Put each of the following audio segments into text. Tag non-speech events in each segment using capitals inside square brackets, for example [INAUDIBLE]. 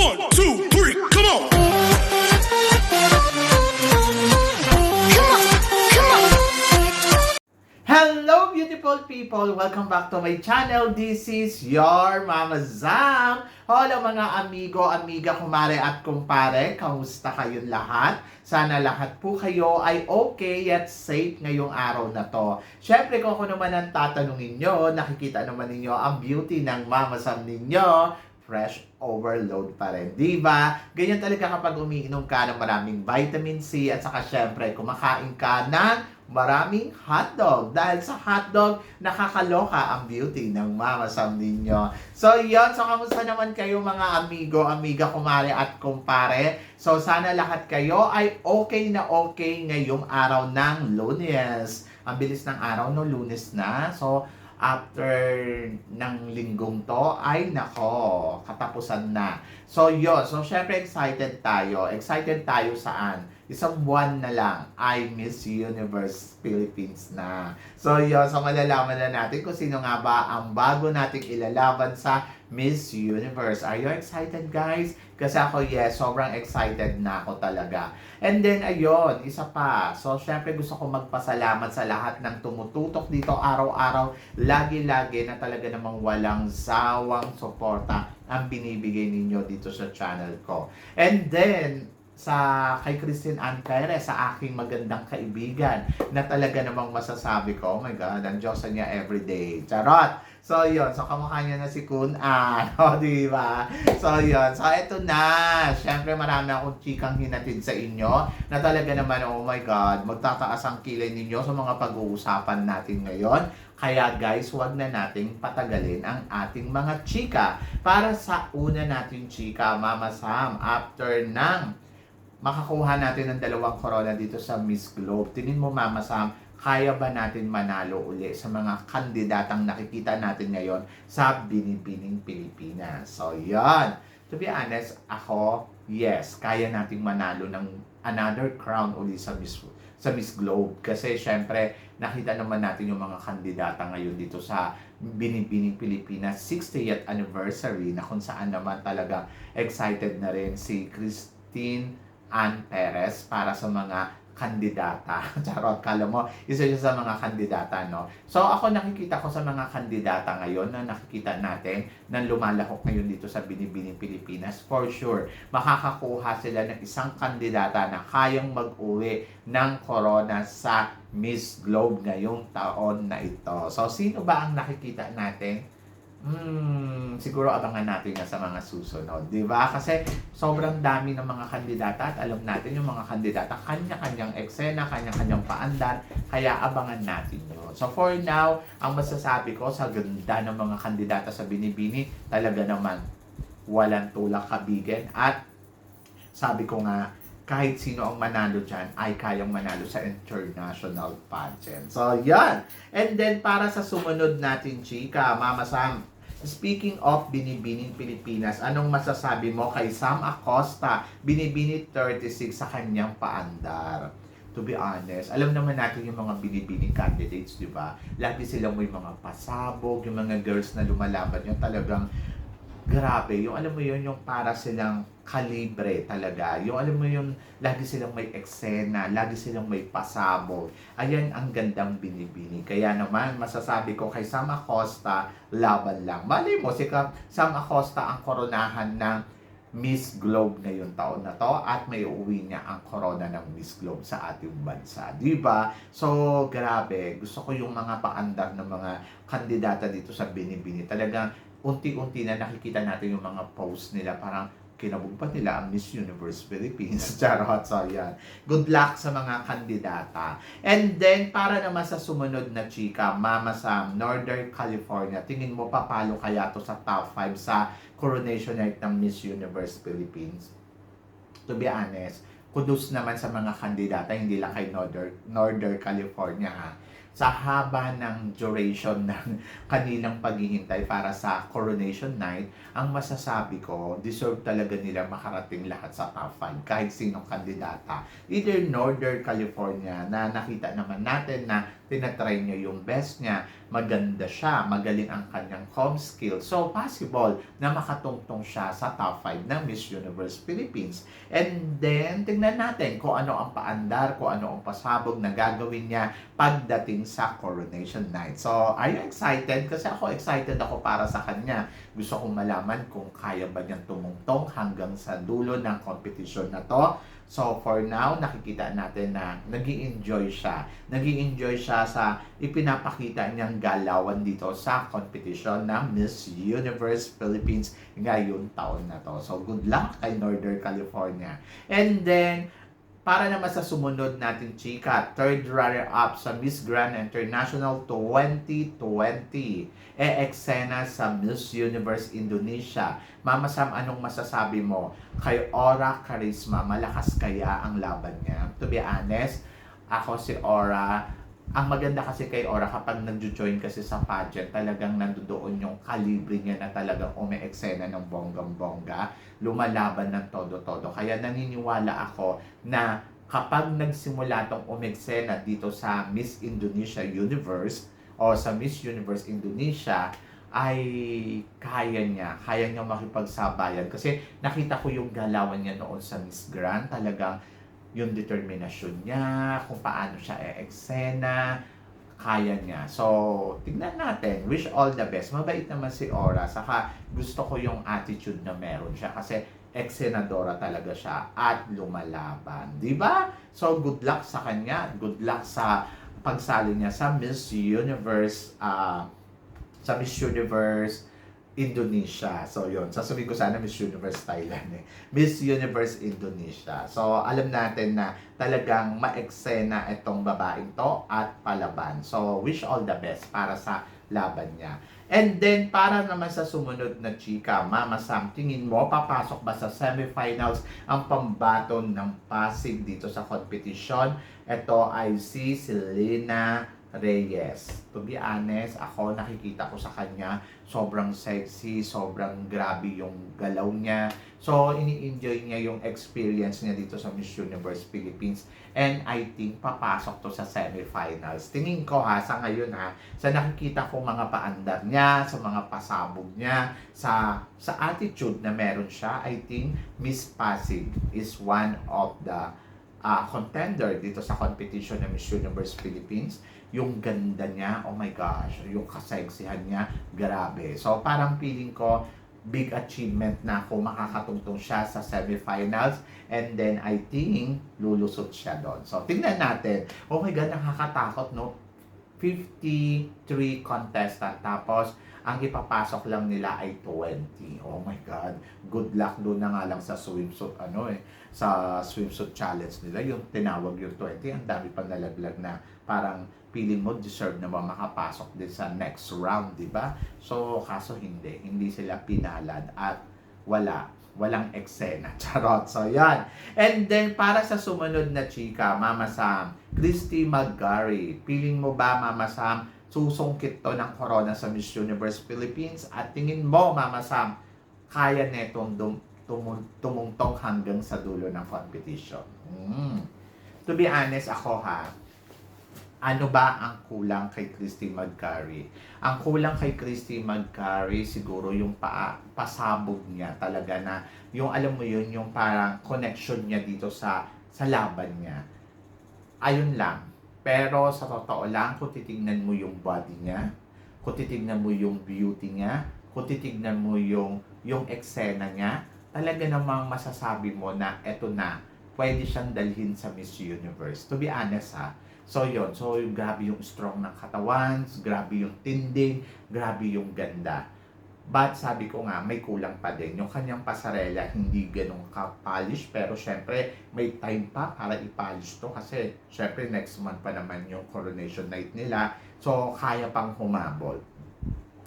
One, two, three, come on! Hello beautiful people! Welcome back to my channel. This is your Mama Zam. Hello mga amigo, amiga, kumare at kumpare. Kamusta kayong lahat? Sana lahat po kayo ay okay at safe ngayong araw na to. Siyempre kung ako naman ang tatanungin nyo, nakikita naman ninyo ang beauty ng Mama Zam ninyo fresh overload pa rin. Di ba? Ganyan talaga kapag umiinom ka ng maraming vitamin C at saka syempre kumakain ka ng maraming hotdog. Dahil sa hotdog, nakakaloka ang beauty ng Mama Sam ninyo. So, yon So, kamusta naman kayo mga amigo, amiga, kumare at kumpare? So, sana lahat kayo ay okay na okay ngayong araw ng lunes. Ang bilis ng araw, no? Lunes na. So, after ng linggong to, ay nako, katapusan na. So, yun. So, syempre excited tayo. Excited tayo saan? Isang buwan na lang ay Miss Universe Philippines na. So, yun. So, malalaman na natin kung sino nga ba ang bago nating ilalaban sa Miss Universe. Are you excited, guys? Kasi ako, yes, sobrang excited na ako talaga. And then, ayun, isa pa. So, syempre gusto ko magpasalamat sa lahat ng tumututok dito araw-araw, lagi-lagi na talaga namang walang sawang suporta ang binibigay ninyo dito sa channel ko. And then, sa kay Christine Ann Perez, sa aking magandang kaibigan, na talaga namang masasabi ko, oh my God, ang Diyos niya everyday. Charot! So, yun. So, kamukha niya na si Kun An. [LAUGHS] O, di ba? So, yun. So, eto na. Siyempre, marami akong chikang hinatid sa inyo na talaga naman, oh my God, magtataas ang kilay ninyo sa mga pag-uusapan natin ngayon. Kaya guys, huwag na nating patagalin ang ating mga chika para sa una nating chika, Mama Sam, after ng makakuha natin ng dalawang corona dito sa Miss Globe. Tingin mo, Mama Sam, kaya ba natin manalo uli sa mga kandidatang nakikita natin ngayon sa Binibining Pilipinas? So, yan. To be honest, ako, yes, kaya nating manalo ng another crown uli sa Miss sa Miss Globe. Kasi, syempre, nakita naman natin yung mga kandidata ngayon dito sa Binibining Pilipinas 60th anniversary na kung saan naman talaga excited na rin si Christine Ann Perez para sa mga kandidata. [LAUGHS] Charot, kala mo, isa siya sa mga kandidata, no? So, ako nakikita ko sa mga kandidata ngayon na nakikita natin na lumalahok ngayon dito sa Binibining Pilipinas. For sure, makakakuha sila ng isang kandidata na kayang mag-uwi ng corona sa Miss Globe ngayong taon na ito. So, sino ba ang nakikita natin? Hmm, siguro abangan natin na sa mga susunod, 'di ba? Kasi sobrang dami ng mga kandidata at alam natin yung mga kandidata kanya-kanyang eksena, kanya-kanyang paandar, kaya abangan natin 'yun. So for now, ang masasabi ko sa ganda ng mga kandidata sa Binibini, talaga naman walang tulak kabigen at sabi ko nga kahit sino ang manalo dyan ay kayang manalo sa international pageant. So, yan. And then, para sa sumunod natin, chika, Mama Sam, Speaking of Binibining Pilipinas, anong masasabi mo kay Sam Acosta, Binibini 36 sa kanyang paandar? To be honest, alam naman natin yung mga binibining candidates, di ba? Lagi silang may mga pasabog, yung mga girls na lumalaban yung talagang grabe, yung alam mo yun, yung para silang kalibre talaga. Yung alam mo yung lagi silang may eksena, lagi silang may pasabog. Ayan ang gandang binibini. Kaya naman, masasabi ko kay Sam Acosta, laban lang. Mali mo, si Sam Acosta ang koronahan ng Miss Globe ngayong taon na to at may uuwi niya ang corona ng Miss Globe sa ating bansa. Di ba? So, grabe. Gusto ko yung mga paandar ng mga kandidata dito sa Binibini. Talagang unti-unti na nakikita natin yung mga post nila parang kinabugpat nila ang Miss Universe Philippines. [LAUGHS] Charot, so yan. Good luck sa mga kandidata. And then, para naman sa sumunod na chika, Mama Sam, Northern California, tingin mo papalo kaya to sa top 5 sa coronation night ng Miss Universe Philippines? To be honest, kudos naman sa mga kandidata, hindi lang kay Northern, Northern California ha. Sa haba ng duration [LAUGHS] ng kanilang paghihintay para sa coronation night, ang masasabi ko, deserve talaga nila makarating lahat sa top 5 kahit sinong kandidata. Either Northern California na nakita naman natin na tinatry niya yung best niya, maganda siya, magaling ang kanyang com skill. So, possible na makatungtong siya sa top 5 ng Miss Universe Philippines. And then, tingnan natin kung ano ang paandar, kung ano ang pasabog na gagawin niya pagdating sa coronation night. So, are you excited? Kasi ako excited ako para sa kanya. Gusto kong malaman kung kaya ba niyang tumungtong hanggang sa dulo ng competition na to. So, for now, nakikita natin na nag enjoy siya. nag enjoy siya sa ipinapakita niyang galawan dito sa competition ng Miss Universe Philippines ngayong taon na to. So, good luck kay Northern California. And then, para naman sa sumunod natin, chika, third runner-up sa Miss Grand International 2020. E eksena sa Miss Universe Indonesia. Mama Sam, anong masasabi mo? Kay Aura Charisma, malakas kaya ang laban niya? To be honest, ako si Aura, ang maganda kasi kay Aura kapag nagjo-join kasi sa pageant, talagang nandoon yung kalibre niya na talagang ume-eksena ng bonggang-bongga, lumalaban ng todo-todo. Kaya naniniwala ako na kapag nagsimula tong umeksena dito sa Miss Indonesia Universe o sa Miss Universe Indonesia, ay kaya niya, kaya niya makipagsabayan. Kasi nakita ko yung galawan niya noon sa Miss Grand, talagang yung determinasyon niya, kung paano siya e-eksena, kaya niya. So, tignan natin. Wish all the best. Mabait naman si Aura. Saka gusto ko yung attitude na meron siya. Kasi ex-senadora talaga siya at lumalaban. Ba? So, good luck sa kanya. Good luck sa pagsali niya sa Miss Universe, ah, sa Miss Universe Indonesia. So, yun. Sasabihin ko sana Miss Universe Thailand eh. Miss Universe Indonesia. So, alam natin na talagang maeksena itong babaeng to at palaban. So, wish all the best para sa laban niya. And then, para naman sa sumunod na chika, Mama Sam, tingin mo, papasok ba sa semifinals ang pambaton ng Pasig dito sa competition? Ito ay si Selena Reyes. To be honest, ako nakikita ko sa kanya, sobrang sexy, sobrang grabe yung galaw niya. So, ini-enjoy niya yung experience niya dito sa Miss Universe Philippines. And I think papasok to sa semifinals. Tingin ko ha, sa ngayon ha, sa nakikita ko mga paandar niya, sa mga pasabog niya, sa sa attitude na meron siya, I think Miss Pasig is one of the uh, contender dito sa competition ng Miss Universe Philippines. Yung ganda niya, oh my gosh, yung kaseksihan niya, grabe. So parang feeling ko, big achievement na kung makakatungtong siya sa semifinals and then I think lulusot siya doon. So tingnan natin. Oh my God, nakakatakot no? 53 contestant tapos ang ipapasok lang nila ay 20. Oh my God. Good luck doon na nga lang sa swimsuit, ano eh, sa swimsuit challenge nila. Yung tinawag yung 20, ang dami pang nalaglag na parang feeling mo deserve na ba makapasok din sa next round, di ba? So, kaso hindi. Hindi sila pinalad at wala. Walang eksena. [LAUGHS] Charot. So, yan. And then, para sa sumunod na chika, Mama Sam, Christy McGarry. Feeling mo ba, Mama Sam, susungkit to ng corona sa Miss Universe Philippines? At tingin mo, Mama Sam, kaya netong dum- tumun- tumungtong hanggang sa dulo ng competition? Mm. To be honest, ako ha, ano ba ang kulang kay Christy McCarry? Ang kulang kay Christy McCarry siguro yung pa, pasabog niya talaga na yung alam mo yun, yung parang connection niya dito sa sa laban niya. Ayun lang. Pero sa totoo lang, kung titignan mo yung body niya, kung titignan mo yung beauty niya, kung titignan mo yung yung eksena niya, talaga namang masasabi mo na eto na, pwede siyang dalhin sa Miss Universe. To be honest ha, So, yon So, yung grabe yung strong ng katawan, grabe yung tinding, grabe yung ganda. But sabi ko nga, may kulang pa din. Yung kanyang pasarela, hindi ganun ka-polish. Pero syempre, may time pa para i-polish to. Kasi syempre, next month pa naman yung coronation night nila. So, kaya pang humabol.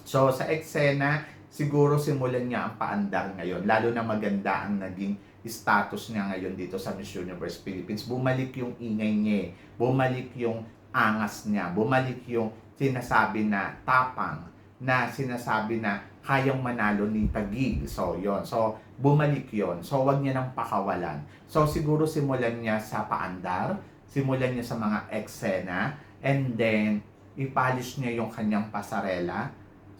So, sa eksena, siguro simulan niya ang paandar ngayon. Lalo na maganda ang naging status niya ngayon dito sa Miss Universe Philippines. Bumalik yung ingay niya eh. Bumalik yung angas niya. Bumalik yung sinasabi na tapang na sinasabi na kayang manalo ni Tagig. So, yon So, bumalik yon So, wag niya nang pakawalan. So, siguro simulan niya sa paandar, simulan niya sa mga eksena, and then, ipalis niya yung kanyang pasarela.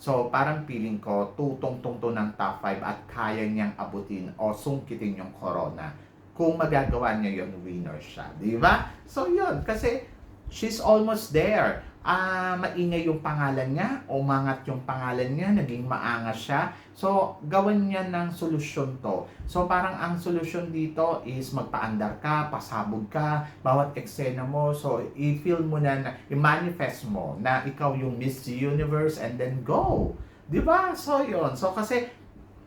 So, parang feeling ko, tutong-tungto ng top 5 at kaya niyang abutin o sungkitin yung corona. Kung magagawa niya yun, winner siya. Di ba? So, yun. Kasi, she's almost there. Ah, maingay yung pangalan niya, umangat yung pangalan niya, naging maangas siya. So, gawan niya ng solusyon to. So, parang ang solusyon dito is magpaandar ka, pasabog ka, bawat eksena mo. So, i-feel mo na, na i-manifest mo na ikaw yung Miss Universe and then go. Di ba? So, yun. So, kasi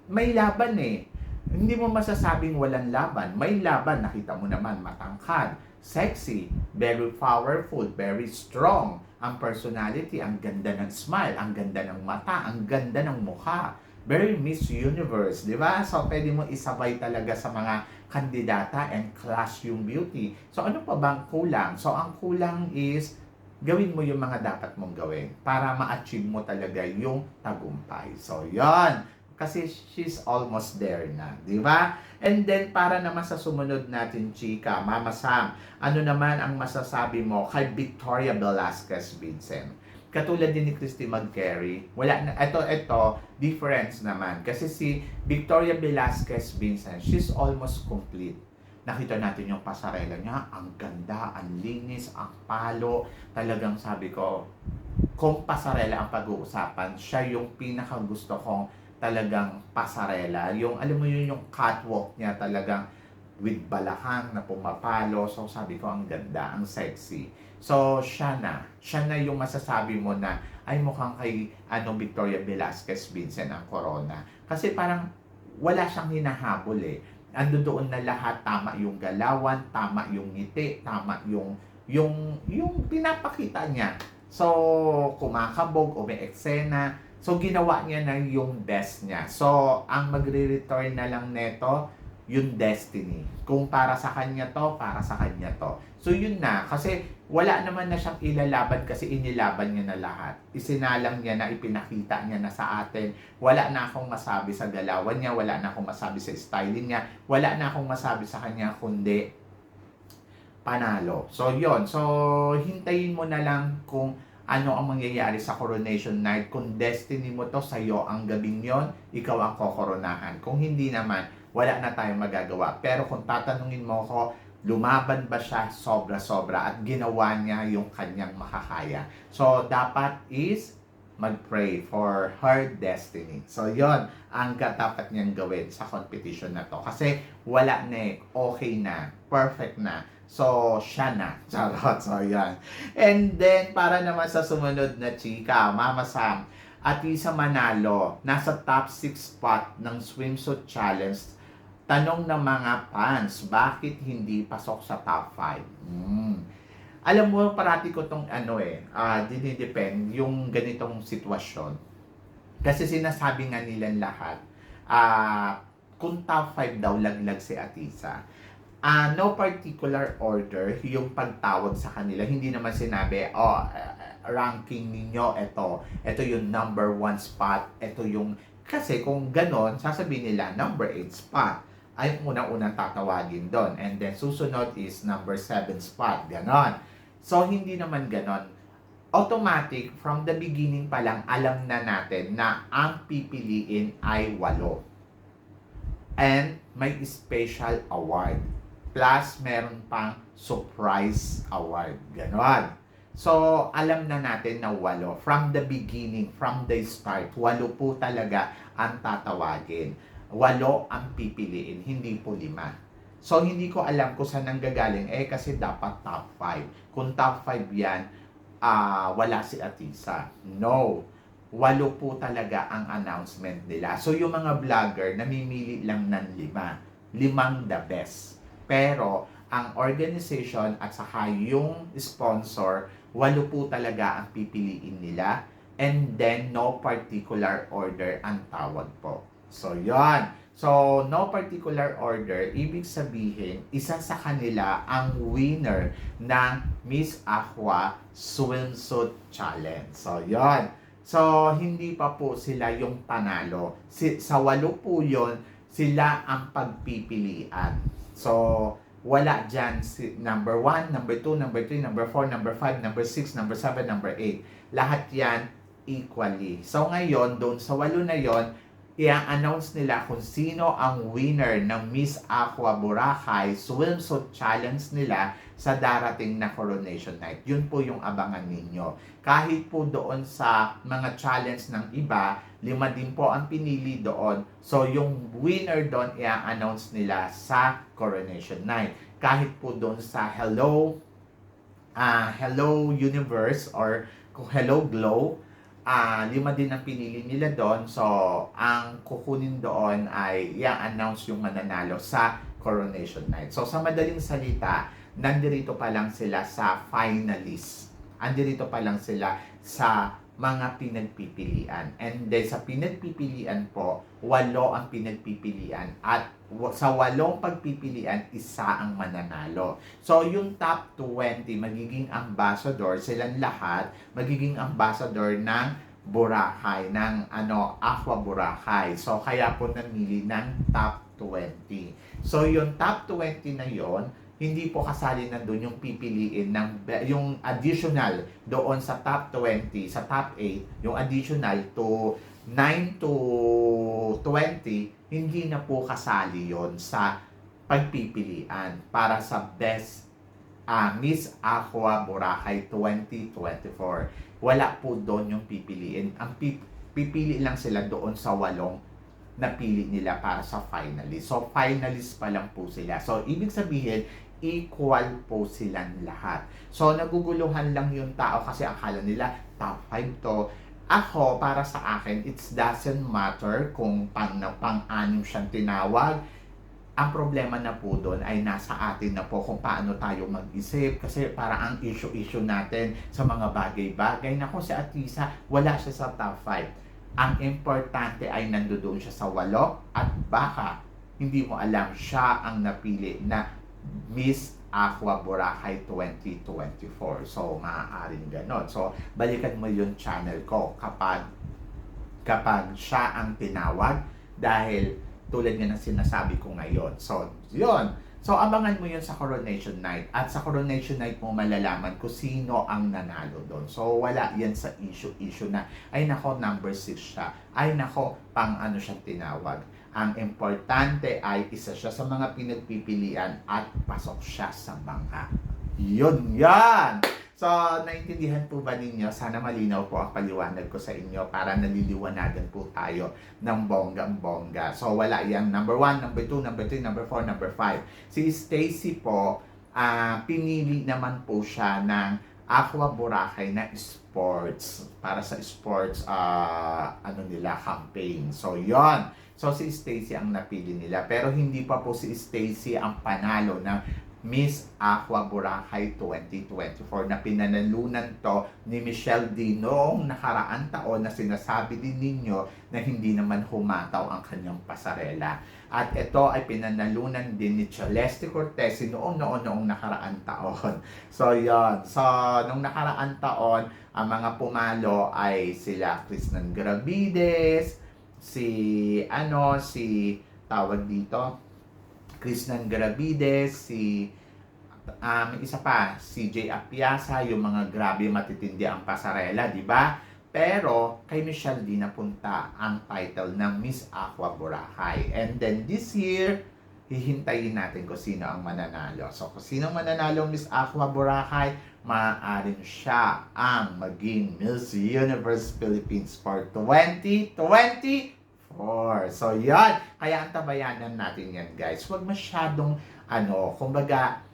may laban eh. Hindi mo masasabing walang laban. May laban. Nakita mo naman, matangkad, sexy, very powerful, very strong. Ang personality, ang ganda ng smile, ang ganda ng mata, ang ganda ng mukha. Very Miss Universe, di ba? So, pwede mo isabay talaga sa mga kandidata and class yung beauty. So, ano pa bang kulang? So, ang kulang is gawin mo yung mga dapat mong gawin para ma-achieve mo talaga yung tagumpay. So, yon kasi she's almost there na, di ba? And then, para naman sa sumunod natin, chika, Mama Sam, ano naman ang masasabi mo kay Victoria Velasquez Vincent? Katulad din ni Christy McCary, wala na, ito, ito, difference naman. Kasi si Victoria Velasquez Vincent, she's almost complete. Nakita natin yung pasarela niya, ang ganda, ang linis, ang palo. Talagang sabi ko, kung pasarela ang pag-uusapan, siya yung pinaka gusto kong talagang pasarela. Yung, alam mo yun, yung catwalk niya talagang with balakang na pumapalo. So, sabi ko, ang ganda, ang sexy. So, siya na. Siya na yung masasabi mo na, ay mukhang kay ano, Victoria Velasquez Vincent ang corona. Kasi parang wala siyang hinahabol eh. Ando doon na lahat, tama yung galawan, tama yung ngiti, tama yung yung yung pinapakita niya. So, kumakabog o may eksena, So, ginawa niya na yung best niya. So, ang magre-return na lang neto, yung destiny. Kung para sa kanya to, para sa kanya to. So, yun na. Kasi, wala naman na siyang ilalaban kasi inilaban niya na lahat. Isinalang niya na, ipinakita niya na sa atin. Wala na akong masabi sa galawan niya, wala na akong masabi sa styling niya, wala na akong masabi sa kanya kundi panalo. So, yon So, hintayin mo na lang kung ano ang mangyayari sa coronation night. Kung destiny mo to sa'yo ang gabing yon, ikaw ang kokoronahan. Kung hindi naman, wala na tayong magagawa. Pero kung tatanungin mo ko, lumaban ba siya sobra-sobra at ginawa niya yung kanyang makakaya. So, dapat is mag-pray for her destiny. So, yon ang dapat niyang gawin sa competition na to. Kasi wala na eh. Okay na. Perfect na. So, siya na. [LAUGHS] Charot. So, yan. And then, para naman sa sumunod na chika, Mama Sam, at isa manalo, nasa top 6 spot ng swimsuit challenge. Tanong ng mga fans, bakit hindi pasok sa top 5? Hmm. Alam mo, parati ko tong ano eh, uh, dinidepend yung ganitong sitwasyon. Kasi sinasabi nga nilang lahat, uh, kung top 5 daw laglag si Atisa, uh, no particular order yung pagtawag sa kanila. Hindi naman sinabi, oh, uh, ranking ninyo, ito, ito yung number one spot, ito yung, kasi kung ganon, sasabihin nila, number 8 spot ay unang-unang tatawagin doon. And then susunod is number 7 spot, ganon. So, hindi naman ganon. Automatic, from the beginning pa lang, alam na natin na ang pipiliin ay walo. And may special award. Plus, meron pang surprise award. Ganon. So, alam na natin na walo. From the beginning, from the start, walo po talaga ang tatawagin. Walo ang pipiliin, hindi po lima. So, hindi ko alam kung saan nanggagaling. Eh, kasi dapat top 5. Kung top 5 yan, uh, wala si Atisa. No. Walo po talaga ang announcement nila. So, yung mga vlogger, namimili lang ng lima. Limang the best. Pero, ang organization at saka yung sponsor, walo po talaga ang pipiliin nila. And then, no particular order ang tawag po. So, yon So, no particular order, ibig sabihin, isa sa kanila ang winner ng Miss Aqua Swimsuit Challenge. So, yon. So, hindi pa po sila yung panalo. Si, sa walo po yon sila ang pagpipilian. So, wala dyan si number 1, number 2, number 3, number 4, number 5, number 6, number 7, number 8. Lahat yan equally. So, ngayon, doon sa walo na yon i-announce nila kung sino ang winner ng Miss Aqua Boracay Swimsuit Challenge nila sa darating na Coronation Night. Yun po yung abangan ninyo. Kahit po doon sa mga challenge ng iba, lima din po ang pinili doon. So, yung winner doon, i-announce nila sa Coronation Night. Kahit po doon sa Hello, ah Hello Universe or Hello Glow, ah lima din ang pinili nila doon. So, ang kukunin doon ay i-announce yung mananalo sa Coronation Night. So, sa madaling salita, nandirito pa lang sila sa finalists. Andirito pa lang sila sa mga pinagpipilian. And then sa pinagpipilian po, walo ang pinagpipilian. At sa walong pagpipilian, isa ang mananalo. So yung top 20 magiging ambassador, silang lahat magiging ambassador ng Boracay, ng ano, Aqua Boracay. So kaya po namili ng top 20. So yung top 20 na yon hindi po kasali na doon yung pipiliin ng yung additional doon sa top 20, sa top 8, yung additional to 9 to 20, hindi na po kasali yon sa pagpipilian para sa best ah, Miss Aqua Boracay 2024. Wala po doon yung pipiliin. Ang pi- pipili lang sila doon sa walong napili nila para sa finalist. So, finalist pa lang po sila. So, ibig sabihin, equal po silang lahat. So, naguguluhan lang yung tao kasi akala nila top 5 to. Ako, para sa akin, it doesn't matter kung pang, pang-anim siyang tinawag. Ang problema na po doon ay nasa atin na po kung paano tayo mag-isip. Kasi para ang issue-issue natin sa mga bagay-bagay. Nako, si Atisa, wala siya sa top 5. Ang importante ay nandoon siya sa walo at baka hindi mo alam siya ang napili na Miss Aqua Boracay 2024. So, maaaring ganon. So, balikan mo yung channel ko kapag kapag siya ang tinawag dahil tulad nga ng sinasabi ko ngayon. So, yun. So, abangan mo yun sa Coronation Night. At sa Coronation Night mo malalaman kung sino ang nanalo doon. So, wala yan sa issue-issue na, ay nako, number 6 siya. Ay nako, pang ano siya tinawag. Ang importante ay isa siya sa mga pinagpipilian at pasok siya sa bangka. Yun yan! So, naintindihan po ba ninyo? Sana malinaw po ang paliwanag ko sa inyo para naliliwanagan po tayo ng bonggang-bongga. So, wala yan. Number 1, number 2, number 3, number 4, number 5. Si Stacy po, ah, pinili naman po siya ng Aqua Boracay na sports para sa sports ah, ano nila campaign. So, yon. So, si Stacy ang napili nila. Pero hindi pa po si Stacy ang panalo ng Miss Aqua Boracay 2024 na pinanalunan to ni Michelle D noong nakaraan taon na sinasabi din ninyo na hindi naman humataw ang kanyang pasarela. At ito ay pinanalunan din ni Celeste Cortez noong noon noong nakaraan taon. So yon. So nung nakaraan taon, ang mga pumalo ay sila Kristen Gravides, si ano si tawag dito Kristen Gravides, si um, isa pa, si Jay Apiasa, yung mga grabe matitindi ang pasarela, di ba? Pero kay Michelle D napunta ang title ng Miss Aqua Boracay. And then this year, hihintayin natin kung sino ang mananalo. So kung sino mananalo Miss Aqua Boracay, maaaring siya ang maging Miss Universe Philippines for 2024. So yan, kaya ang tabayanan natin yan guys. Huwag masyadong ano, kumbaga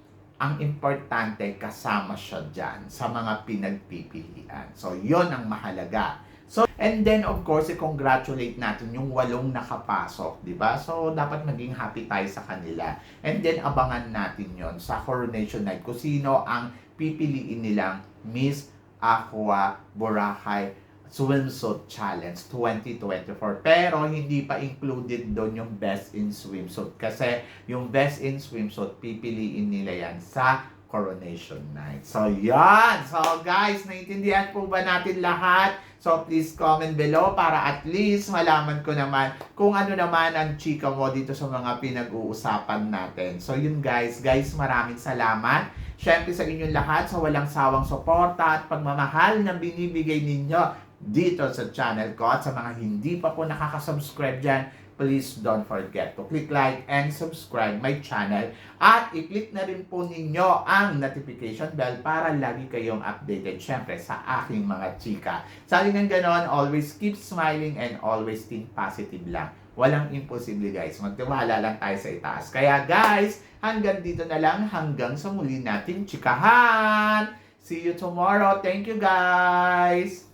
ang importante kasama siya dyan sa mga pinagpipilian. So, yon ang mahalaga. So, and then of course, i-congratulate natin yung walong nakapasok, di ba? So, dapat maging happy tayo sa kanila. And then, abangan natin yon sa Coronation Night kung sino ang pipiliin nilang Miss Aqua Boracay Swimsuit Challenge 2024. Pero hindi pa included doon yung Best in Swimsuit. Kasi yung Best in Swimsuit, pipiliin nila yan sa Coronation Night. So, yan! So, guys, naintindihan po ba natin lahat? So, please comment below para at least malaman ko naman kung ano naman ang chika mo dito sa mga pinag-uusapan natin. So, yun guys. Guys, maraming salamat. Siyempre sa inyong lahat sa walang sawang suporta at pagmamahal na binibigay ninyo dito sa channel ko at sa mga hindi pa po nakaka-subscribe dyan, please don't forget to click like and subscribe my channel at i-click na rin po ninyo ang notification bell para lagi kayong updated syempre sa aking mga chika. Sabi ng ganon, always keep smiling and always think positive lang. Walang imposible guys. Magtiwala lang tayo sa itaas. Kaya guys, hanggang dito na lang. Hanggang sa muli nating chikahan. See you tomorrow. Thank you guys.